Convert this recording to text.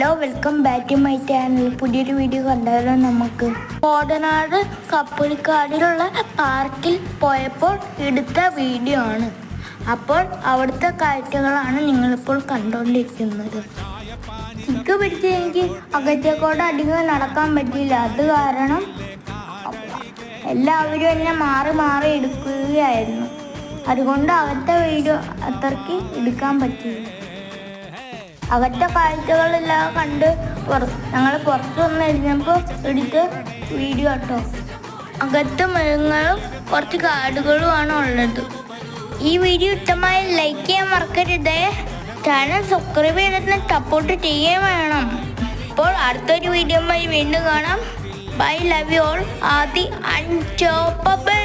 Hello welcome back to my channel പുതിയൊരു video കണ്ടാലോ നമുക്ക്? കോടനാട് കപ്പുലിക്കാടിലുള്ള പാർക്കിൽ പോയപ്പോൾ എടുത്ത വീഡിയോ ആണ്. അപ്പോൾ അവിടുത്തെ കാഴ്ചകളാണ് നിങ്ങളിപ്പോൾ കണ്ടുകൊണ്ടിരിക്കുന്നത് ചിക്ക് പിടിച്ച് എനിക്ക് അകത്തേക്കോട് അധികം നടക്കാൻ പറ്റിയില്ല. അത് കാരണം എല്ലാവരും എന്നെ മാറി മാറി എടുക്കുകയായിരുന്നു. അതുകൊണ്ട് അകത്തെ വീഡിയോ അത്രയ്ക്ക് എടുക്കാൻ പറ്റിയില്ല. അകത്തെ കാഴ്ചകളെല്ലാം കണ്ട് ഞങ്ങൾ പുറത്ത് വന്ന് എഴുന്നപ്പോൾ എടുത്ത വീഡിയോ കേട്ടോ അകത്ത് മൃഗങ്ങളും കുറച്ച് കാടുകളുമാണ് ഉള്ളത്. ഈ വീഡിയോ ഇഷ്ടമായി ലൈക്ക് ചെയ്യാൻ മറക്കരുത്. ചാനൽ സബ്സ്ക്രൈബ് ചെയ്തിട്ട് സപ്പോർട്ട് ചെയ്യേ വേണം. അപ്പോൾ അടുത്തൊരു വീഡിയോ വീണ്ടും കാണാം. Bye love you all Aadi unchoppable